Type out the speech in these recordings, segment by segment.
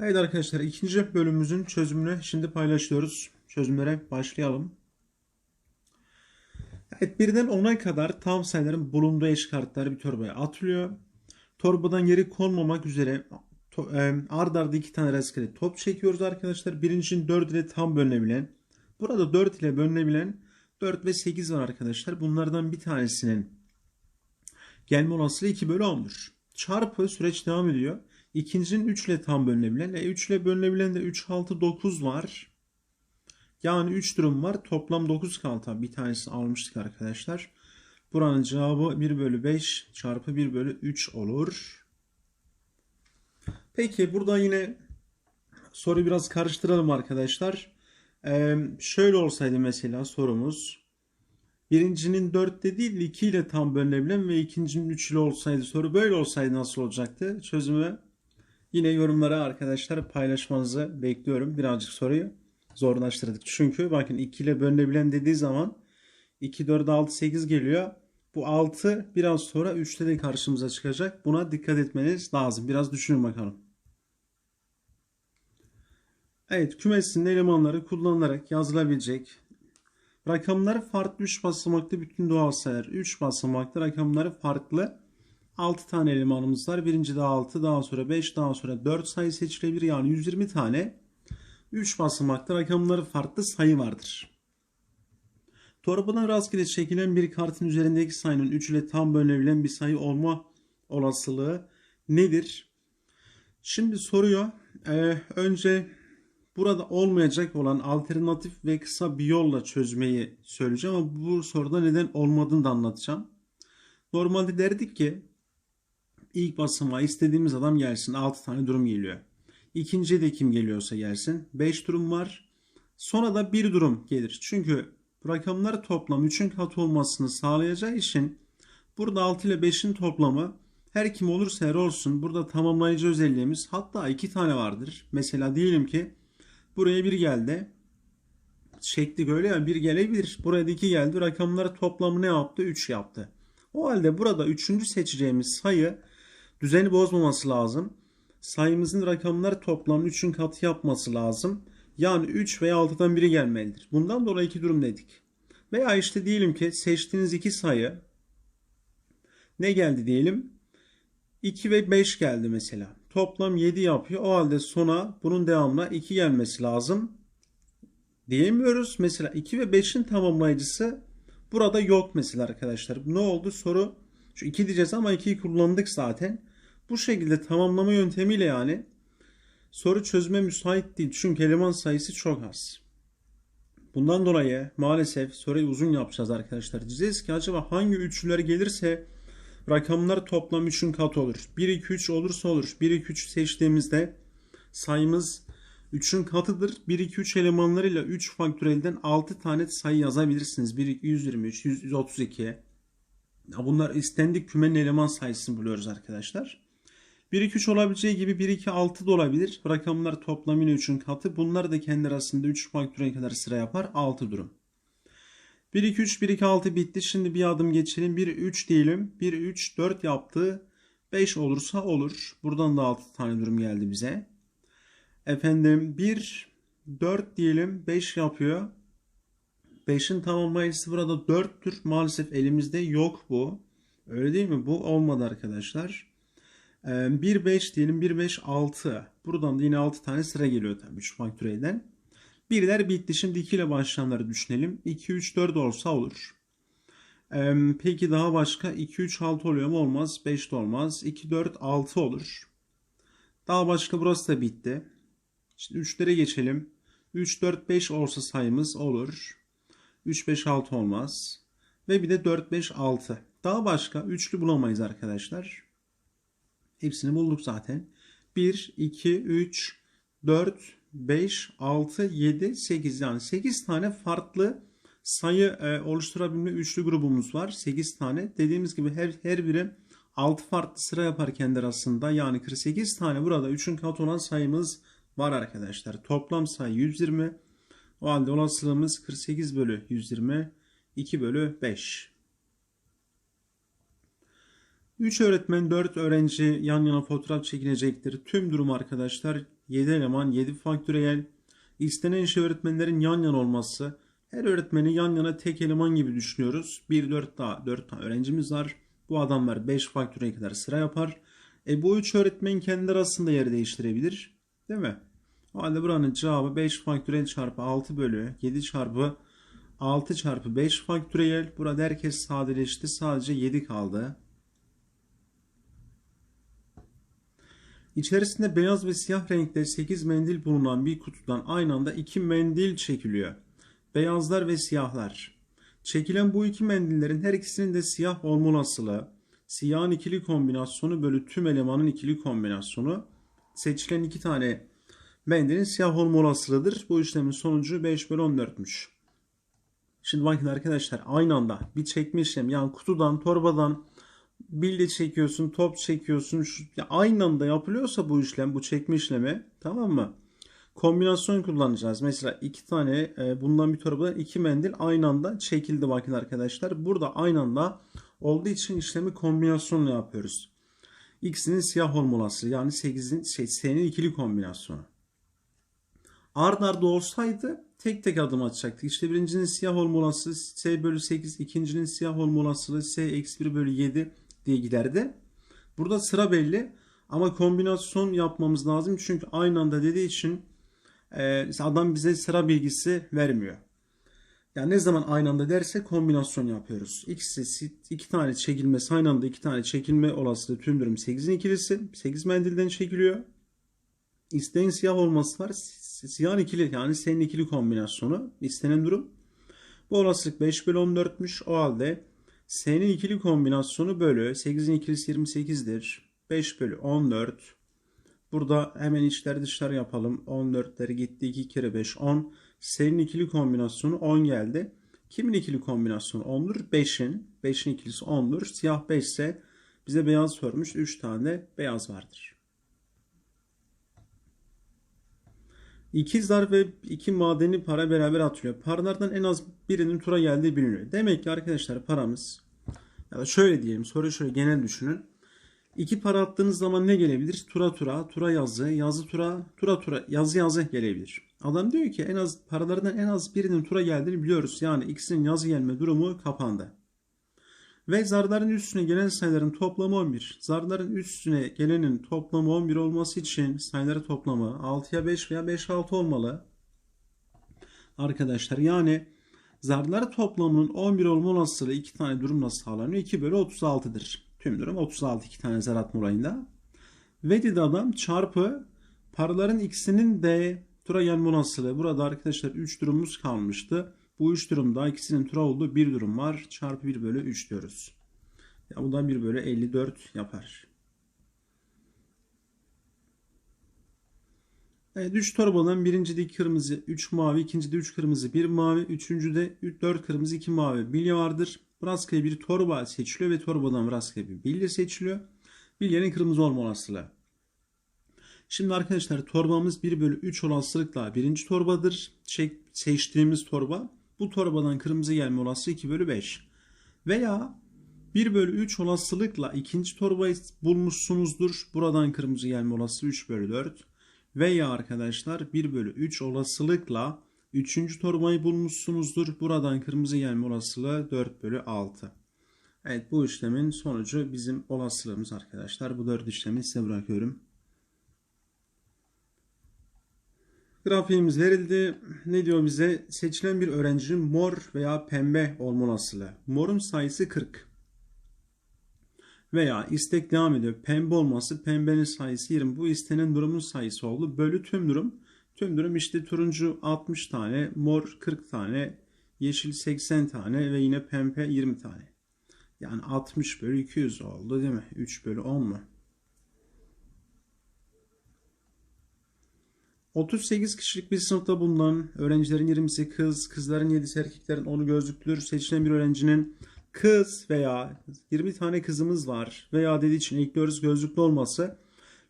Evet arkadaşlar ikinci bölümümüzün çözümünü şimdi paylaşıyoruz. Çözümlere başlayalım. Evet birden 10'a kadar tam sayıların bulunduğu eş kartları bir torbaya atılıyor. Torbadan geri konmamak üzere to, e, ard arda iki tane rastgele top çekiyoruz arkadaşlar. Birincinin 4 ile tam bölünebilen. Burada 4 ile bölünebilen 4 ve 8 var arkadaşlar. Bunlardan bir tanesinin gelme olasılığı 2 bölü 10'dur. Çarpı süreç devam ediyor. İkincinin 3 ile tam bölünebilen. E 3 ile bölünebilen de 3, 6, 9 var. Yani 3 durum var. Toplam 9 kaldı. Bir tanesini almıştık arkadaşlar. Buranın cevabı 1 bölü 5 çarpı 1 bölü 3 olur. Peki burada yine soruyu biraz karıştıralım arkadaşlar. Ee, şöyle olsaydı mesela sorumuz. Birincinin 4'te değil 2 ile tam bölünebilen ve ikincinin 3 ile olsaydı soru böyle olsaydı nasıl olacaktı? Çözümü yine yorumlara arkadaşlar paylaşmanızı bekliyorum. Birazcık soruyu zorlaştırdık. Çünkü bakın 2 ile bölünebilen dediği zaman 2, 4, 6, 8 geliyor. Bu 6 biraz sonra 3'te de karşımıza çıkacak. Buna dikkat etmeniz lazım. Biraz düşünün bakalım. Evet kümesinin elemanları kullanılarak yazılabilecek rakamları farklı 3 basamaklı bütün doğal sayılar. 3 basamaklı rakamları farklı 6 tane elemanımız var. Birinci de 6 daha sonra 5 daha sonra 4 sayı seçilebilir. Yani 120 tane 3 basamaklı rakamları farklı sayı vardır. Torbadan rastgele çekilen bir kartın üzerindeki sayının 3 ile tam bölünebilen bir sayı olma olasılığı nedir? Şimdi soruyor. Ee, önce burada olmayacak olan alternatif ve kısa bir yolla çözmeyi söyleyeceğim ama bu soruda neden olmadığını da anlatacağım. Normalde derdik ki ilk basamağa istediğimiz adam gelsin. 6 tane durum geliyor. İkinci de kim geliyorsa gelsin. 5 durum var. Sonra da bir durum gelir. Çünkü rakamlar toplam 3'ün katı olmasını sağlayacağı için burada 6 ile 5'in toplamı her kim olursa her olsun burada tamamlayıcı özelliğimiz hatta 2 tane vardır. Mesela diyelim ki buraya bir geldi. Çektik öyle ya bir gelebilir. Buraya da 2 geldi. Rakamları toplamı ne yaptı? 3 yaptı. O halde burada 3. seçeceğimiz sayı düzeni bozmaması lazım. Sayımızın rakamları toplamı 3'ün katı yapması lazım. Yani 3 veya 6'dan biri gelmelidir. Bundan dolayı iki durum dedik. Veya işte diyelim ki seçtiğiniz iki sayı ne geldi diyelim? 2 ve 5 geldi mesela. Toplam 7 yapıyor. O halde sona bunun devamına 2 gelmesi lazım. Diyemiyoruz. Mesela 2 ve 5'in tamamlayıcısı burada yok mesela arkadaşlar. Ne oldu? Soru şu 2 diyeceğiz ama 2'yi kullandık zaten. Bu şekilde tamamlama yöntemiyle yani soru çözme müsait değil. Çünkü eleman sayısı çok az. Bundan dolayı maalesef soruyu uzun yapacağız arkadaşlar. Diyeceğiz ki acaba hangi üçlüler gelirse rakamlar toplam 3'ün katı olur. 1, 2, 3 olursa olur. 1, 2, 3 seçtiğimizde sayımız 3'ün katıdır. 1, 2, 3 elemanlarıyla 3 faktörelden 6 tane sayı yazabilirsiniz. 1, 2, 123, 132. Bunlar istendik kümenin eleman sayısını buluyoruz arkadaşlar. 1, 2, 3 olabileceği gibi 1, 2, 6 da olabilir. Rakamlar toplam yine 3'ün katı. Bunlar da kendi arasında 3 faktöre kadar sıra yapar. 6 durum. 1, 2, 3, 1, 2, 6 bitti. Şimdi bir adım geçelim. 1, 3 diyelim. 1, 3, 4 yaptı. 5 olursa olur. Buradan da 6 tane durum geldi bize. Efendim 1, 4 diyelim. 5 yapıyor. 5'in tamamlayıcısı burada 4'tür. Maalesef elimizde yok bu. Öyle değil mi? Bu olmadı arkadaşlar. 1, 5 diyelim. 1, 5, 6. Buradan da yine 6 tane sıra geliyor tabii 3 faktöriyelden. Birler bitti. Şimdi 2 ile başlayanları düşünelim. 2, 3, 4 olsa olur. Peki daha başka 2, 3, 6 oluyor mu? Olmaz. 5 de olmaz. 2, 4, 6 olur. Daha başka burası da bitti. Şimdi 3'lere geçelim. 3, 4, 5 olsa sayımız olur. 3, 5, 6 olmaz. Ve bir de 4, 5, 6. Daha başka üçlü bulamayız arkadaşlar. Hepsini bulduk zaten. 1, 2, 3, 4, 5, 6, 7, 8 yani 8 tane farklı sayı e, oluşturabilme üçlü grubumuz var. 8 tane. Dediğimiz gibi her, her biri 6 farklı sıra yapar kendi arasında. Yani 48 tane burada 3'ün katı olan sayımız var arkadaşlar. Toplam sayı 120. O halde olasılığımız 48 bölü 120. 2 bölü 5. 3 öğretmen 4 öğrenci yan yana fotoğraf çekilecektir. Tüm durum arkadaşlar 7 eleman 7 faktöriyel. İstenen şey öğretmenlerin yan yana olması. Her öğretmeni yan yana tek eleman gibi düşünüyoruz. 1 4 daha 4 tane öğrencimiz var. Bu adamlar 5 faktöriyel kadar sıra yapar. E bu 3 öğretmen kendi arasında yer değiştirebilir. Değil mi? O halde buranın cevabı 5 faktöriyel çarpı 6 bölü 7 çarpı 6 çarpı 5 faktöriyel. Burada herkes sadeleşti. Sadece 7 kaldı. İçerisinde beyaz ve siyah renkte 8 mendil bulunan bir kutudan aynı anda 2 mendil çekiliyor. Beyazlar ve siyahlar. Çekilen bu iki mendillerin her ikisinin de siyah olma olasılığı, siyahın ikili kombinasyonu bölü tüm elemanın ikili kombinasyonu, seçilen iki tane mendilin siyah olma olasılığıdır. Bu işlemin sonucu 5 bölü 14'müş. Şimdi bakın arkadaşlar aynı anda bir çekme işlemi yani kutudan, torbadan bilde çekiyorsun, top çekiyorsun. Şu, aynı anda yapılıyorsa bu işlem, bu çekme işlemi tamam mı? Kombinasyon kullanacağız. Mesela iki tane e, bundan bir torbadan iki mendil aynı anda çekildi bakın arkadaşlar. Burada aynı anda olduğu için işlemi kombinasyonla yapıyoruz. X'inin siyah olma olasılığı yani 8'in şey, S'nin ikili kombinasyonu. Ard arda olsaydı tek tek adım atacaktık. İşte birincinin siyah olma olasılığı S bölü 8, ikincinin siyah olma olasılığı S eksi 1 bölü 7 diye giderdi. Burada sıra belli ama kombinasyon yapmamız lazım. Çünkü aynı anda dediği için e, adam bize sıra bilgisi vermiyor. Yani ne zaman aynı anda derse kombinasyon yapıyoruz. İkisi iki tane çekilmesi aynı anda iki tane çekilme olasılığı tüm durum 8'in ikilisi. 8 mendilden çekiliyor. İsteğin siyah olması var. Siyah ikili yani senin ikili kombinasyonu istenen durum. Bu olasılık 5 bölü 14'müş. O halde S'nin ikili kombinasyonu bölü 8'in ikilisi 28'dir. 5 bölü 14. Burada hemen içler dışlar yapalım. 14'leri gitti. 2 kere 5 10. S'nin ikili kombinasyonu 10 geldi. Kimin ikili kombinasyonu 10'dur? 5'in. 5'in ikilisi 10'dur. Siyah 5 ise bize beyaz sormuş. 3 tane beyaz vardır. İki zar ve iki madeni para beraber atılıyor. Paralardan en az birinin tura geldiği biliniyor. Demek ki arkadaşlar paramız ya da şöyle diyelim soru şöyle genel düşünün. İki para attığınız zaman ne gelebilir? Tura tura, tura yazı, yazı tura, tura tura, yazı yazı gelebilir. Adam diyor ki en az paralardan en az birinin tura geldiğini biliyoruz. Yani ikisinin yazı gelme durumu kapandı. Ve zarların üstüne gelen sayıların toplamı 11. Zarların üstüne gelenin toplamı 11 olması için sayıları toplamı 6'ya 5 veya 5 6 olmalı. Arkadaşlar yani zarlar toplamının 11 olma olasılığı iki tane durumla sağlanıyor. 2 bölü 36'dır. Tüm durum 36 iki tane zar atma olayında. Ve dedi adam çarpı paraların ikisinin de tura gelme olasılığı. Burada arkadaşlar 3 durumumuz kalmıştı. Bu 3 durumda ikisinin tura olduğu bir durum var. Çarpı 1 bölü 3 diyoruz. Ya bu da 1 bölü 54 yapar. Evet 3 torbadan birincide 2 kırmızı, 3 mavi, ikincide 3 kırmızı, 1 mavi, üçüncüde 4 kırmızı, 2 mavi bilye vardır. Rastgele bir torba seçiliyor ve torbadan rastgele bir bilye seçiliyor. Bilyenin kırmızı olma olasılığı. Şimdi arkadaşlar torbamız 1 bölü 3 olasılıkla birinci torbadır. seçtiğimiz torba. Bu torbadan kırmızı gelme olasılığı 2 bölü 5. Veya 1 bölü 3 olasılıkla ikinci torbayı bulmuşsunuzdur. Buradan kırmızı gelme olasılığı 3 bölü 4. Veya arkadaşlar 1 bölü 3 olasılıkla üçüncü torbayı bulmuşsunuzdur. Buradan kırmızı gelme olasılığı 4 bölü 6. Evet bu işlemin sonucu bizim olasılığımız arkadaşlar. Bu 4 işlemi size bırakıyorum. Grafiğimiz verildi. Ne diyor bize? Seçilen bir öğrencinin mor veya pembe olma olasılığı. Morun sayısı 40. Veya istek devam ediyor. Pembe olması pembenin sayısı 20. Bu istenen durumun sayısı oldu. Bölü tüm durum. Tüm durum işte turuncu 60 tane, mor 40 tane, yeşil 80 tane ve yine pembe 20 tane. Yani 60 bölü 200 oldu değil mi? 3 bölü 10 mu? 38 kişilik bir sınıfta bulunan öğrencilerin 20'si kız, kızların 7'si erkeklerin 10'u gözlüklüdür. Seçilen bir öğrencinin kız veya 20 tane kızımız var veya dediği için ekliyoruz gözlüklü olması.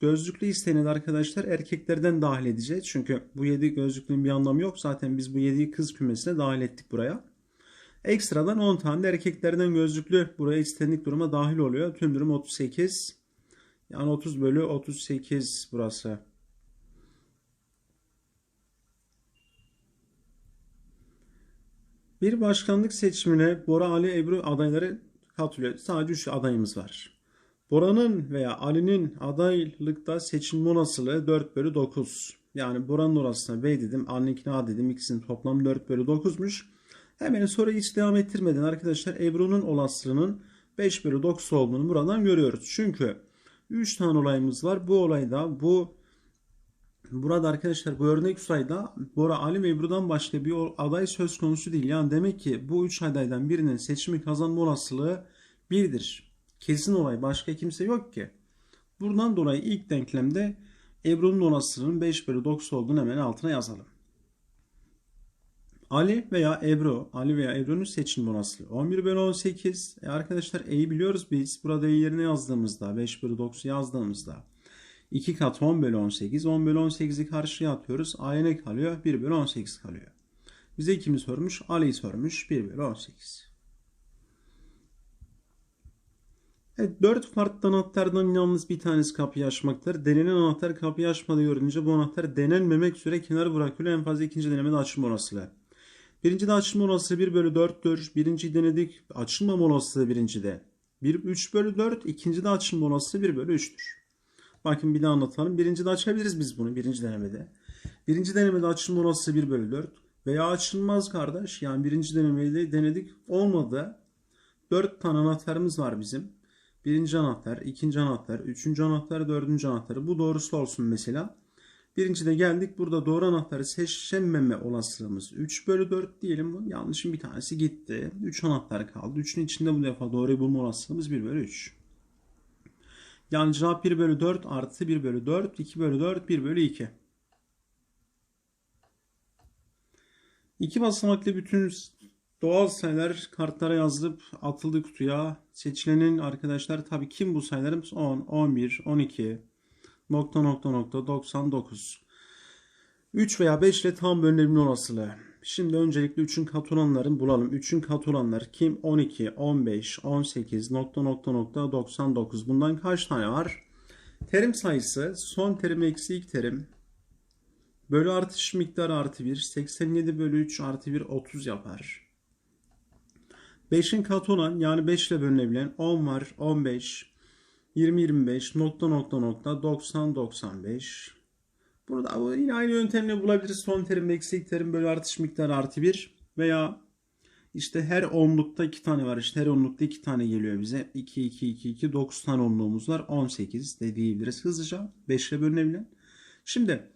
Gözlüklü istenen arkadaşlar erkeklerden dahil edeceğiz. Çünkü bu 7 gözlüklünün bir anlamı yok. Zaten biz bu 7'yi kız kümesine dahil ettik buraya. Ekstradan 10 tane de erkeklerden gözlüklü buraya istendik duruma dahil oluyor. Tüm durum 38. Yani 30 bölü 38 burası. Bir başkanlık seçimine Bora Ali Ebru adayları katılıyor. Sadece 3 adayımız var. Bora'nın veya Ali'nin adaylıkta seçilme olasılığı 4 bölü 9. Yani Bora'nın olasılığına B dedim, Ali'ninkine A dedim. İkisinin toplam 4 bölü 9'muş. Hemen soruyu hiç devam ettirmeden arkadaşlar Ebru'nun olasılığının 5 bölü 9 olduğunu buradan görüyoruz. Çünkü 3 tane olayımız var. Bu olayda bu burada arkadaşlar bu örnek sayıda Bora Ali ve Ebru'dan başka bir aday söz konusu değil. Yani demek ki bu 3 adaydan birinin seçimi kazanma olasılığı 1'dir. Kesin olay başka kimse yok ki. Buradan dolayı ilk denklemde Ebru'nun olasılığının 5 bölü 9 olduğunu hemen altına yazalım. Ali veya Ebru, Ali veya Ebru'nun seçilme olasılığı 11 bölü 18. E arkadaşlar E'yi biliyoruz biz. Burada E'yi yerine yazdığımızda 5 bölü 9 yazdığımızda 2 kat 10 bölü 18. 10 bölü 18'i karşıya atıyoruz. A'ya ne kalıyor? 1 bölü 18 kalıyor. Bize kimi sormuş? Ali'yi sormuş. 1 bölü 18. Evet, 4 farklı anahtardan yalnız bir tanesi kapıyı açmaktadır. Denenen anahtar kapıyı açmadığı görünce bu anahtar denenmemek üzere kenara bırakılıyor. En fazla ikinci denemede açılma olasılığı. Birincide açılma olasılığı 1 bölü 4'tür. Birinciyi denedik. Açılmama olasılığı birincide. 1, 3 bölü 4. ikincide açılma olasılığı 1 bölü 3'tür. Bakın bir daha anlatalım. Birincide açabiliriz biz bunu birinci denemede. Birinci denemede açılma olasılığı 1 bölü 4. Veya açılmaz kardeş. Yani birinci denemede denedik. Olmadı. 4 tane anahtarımız var bizim. Birinci anahtar, ikinci anahtar, üçüncü anahtar, dördüncü anahtarı. Bu doğrusu olsun mesela. Birincide geldik. Burada doğru anahtarı seçememe olasılığımız 3 bölü 4 diyelim. Yanlışın bir tanesi gitti. 3 anahtar kaldı. 3'ün içinde bu defa doğruyu bulma olasılığımız 1 bölü 3. Yani cevap 1 bölü 4 artı 1 bölü 4, 2 bölü 4, 1 bölü 2. İki basamaklı bütün doğal sayılar kartlara yazılıp atıldı kutuya. Seçilenin arkadaşlar tabii kim bu sayılarımız? 10, 11, 12, nokta nokta nokta 99. 3 veya 5 ile tam bölünebilme olasılığı. Şimdi öncelikle 3'ün kat olanların bulalım. 3'ün kat olanlar kim? 12, 15, 18, nokta nokta nokta 99. Bundan kaç tane var? Terim sayısı son terim eksi ilk terim. Bölü artış miktarı artı 1. 87 bölü 3 artı 1 30 yapar. 5'in katı olan yani 5 ile bölünebilen 10 var. 15, 20-25 nokta nokta nokta 90-95. Burada yine aynı yöntemle bulabiliriz. Son terim eksi terim bölü artış miktarı artı 1 veya işte her onlukta 2 tane var. İşte her onlukta 2 tane geliyor bize. 2, 2, 2, 2, 9 tane onluğumuz var. 18 de diyebiliriz hızlıca. 5 ile bölünebilen. Şimdi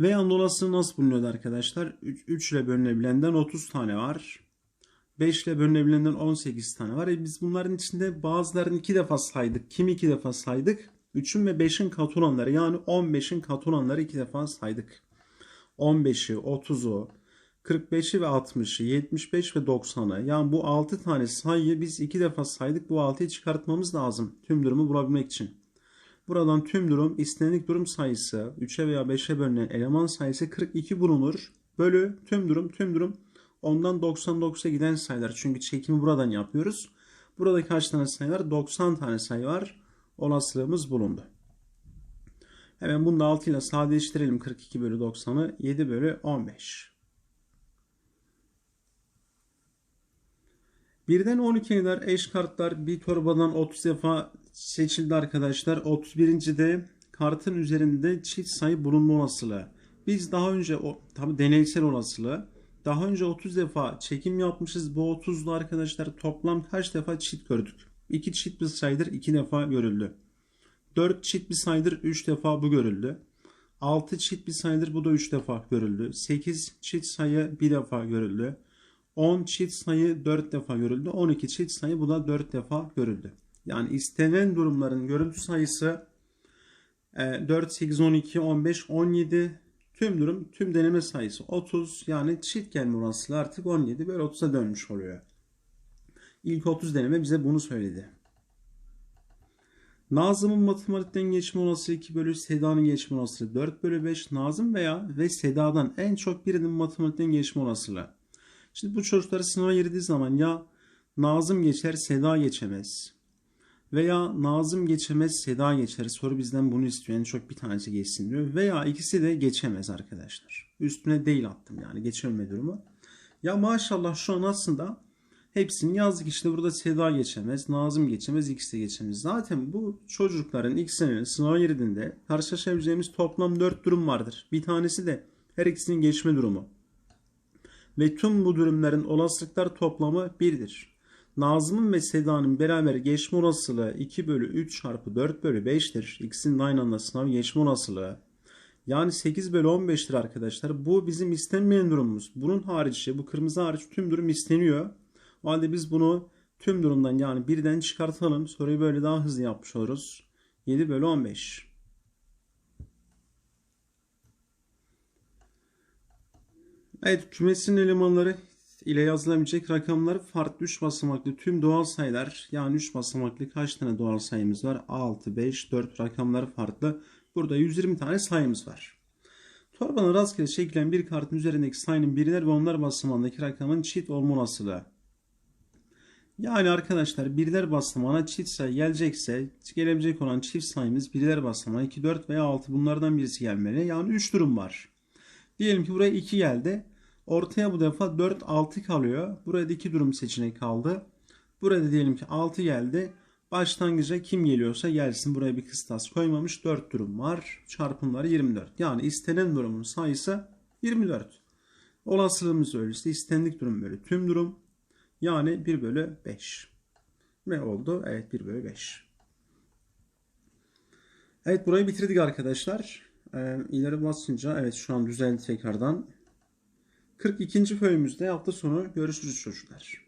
veya olasılığı nasıl bulunuyordu arkadaşlar? 3, 3 ile bölünebilenden 30 tane var. 5 ile bölünebilenden 18 tane var. E biz bunların içinde bazılarını 2 defa saydık. Kim 2 defa saydık? 3'ün ve 5'in katı olanları yani 15'in katı olanları 2 defa saydık. 15'i, 30'u, 45'i ve 60'ı, 75 ve 90'ı. Yani bu 6 tane sayıyı biz 2 defa saydık. Bu 6'yı çıkartmamız lazım tüm durumu bulabilmek için. Buradan tüm durum istenlik durum sayısı 3'e veya 5'e bölünen eleman sayısı 42 bulunur. Bölü tüm durum tüm durum Ondan 99'a giden sayılar. Çünkü çekimi buradan yapıyoruz. Burada kaç tane sayı var? 90 tane sayı var. Olasılığımız bulundu. Hemen bunu da 6 ile sadeleştirelim. 42 bölü 90'ı 7 bölü 15. Birden 12'ye kadar eş kartlar bir torbadan 30 defa seçildi arkadaşlar. 31. de kartın üzerinde çift sayı bulunma olasılığı. Biz daha önce o tabi deneysel olasılığı daha önce 30 defa çekim yapmışız. Bu 30'da arkadaşlar toplam kaç defa çift gördük? 2 çift bir sayıdır 2 defa görüldü. 4 çift bir sayıdır 3 defa bu görüldü. 6 çift bir sayıdır bu da 3 defa görüldü. 8 çift sayı 1 defa görüldü. 10 çift sayı 4 defa görüldü. 12 çift sayı bu da 4 defa görüldü. Yani istenen durumların görüntü sayısı 4, 8, 12, 15, 17 Tüm durum, tüm deneme sayısı 30 yani çift gelme olasılığı artık 17 böyle 30'a dönmüş oluyor. İlk 30 deneme bize bunu söyledi. Nazım'ın matematikten geçme olasılığı 2 bölü Seda'nın geçme olasılığı 4 bölü 5 Nazım veya ve Seda'dan en çok birinin matematikten geçme olasılığı. Şimdi bu çocukları sınava girdiği zaman ya Nazım geçer Seda geçemez. Veya Nazım geçemez Seda geçer. Soru bizden bunu istiyor. En çok bir tanesi geçsin diyor. Veya ikisi de geçemez arkadaşlar. Üstüne değil attım yani geçememe durumu. Ya maşallah şu an aslında hepsini yazdık işte burada Seda geçemez, Nazım geçemez, ikisi de geçemez. Zaten bu çocukların ilk senenin sınava girdiğinde karşılaşabileceğimiz toplam 4 durum vardır. Bir tanesi de her ikisinin geçme durumu. Ve tüm bu durumların olasılıklar toplamı 1'dir. Nazım'ın ve Seda'nın beraber geçme olasılığı 2 bölü 3 çarpı 4 bölü 5'tir. İkisinin aynı anda sınav geçme olasılığı. Yani 8 bölü 15'tir arkadaşlar. Bu bizim istenmeyen durumumuz. Bunun harici, bu kırmızı hariç tüm durum isteniyor. O halde biz bunu tüm durumdan yani birden çıkartalım. Soruyu böyle daha hızlı yapmış oluruz. 7 bölü 15. Evet kümesin elemanları ile yazılabilecek rakamlar farklı 3 basamaklı tüm doğal sayılar. Yani 3 basamaklı kaç tane doğal sayımız var? 6, 5, 4 rakamları farklı. Burada 120 tane sayımız var. Torbanın rastgele çekilen bir kartın üzerindeki sayının birler ve onlar basamağındaki rakamın çift olma olasılığı. Yani arkadaşlar birler basamağına çift sayı gelecekse gelebilecek olan çift sayımız birler basamağı 2, 4 veya 6 bunlardan birisi gelmeli. Yani 3 durum var. Diyelim ki buraya 2 geldi. Ortaya bu defa 4, 6 kalıyor. Burada 2 durum seçeneği kaldı. Burada diyelim ki 6 geldi. Başlangıca kim geliyorsa gelsin. Buraya bir kıstas koymamış. 4 durum var. Çarpımları 24. Yani istenen durumun sayısı 24. Olasılığımız öyleyse istendik durum bölü tüm durum. Yani 1 bölü 5. Ne oldu? Evet 1 bölü 5. Evet burayı bitirdik arkadaşlar. Ee, ileri basınca evet şu an düzeldi tekrardan. 42. bölümümüzde hafta sonu görüşürüz çocuklar.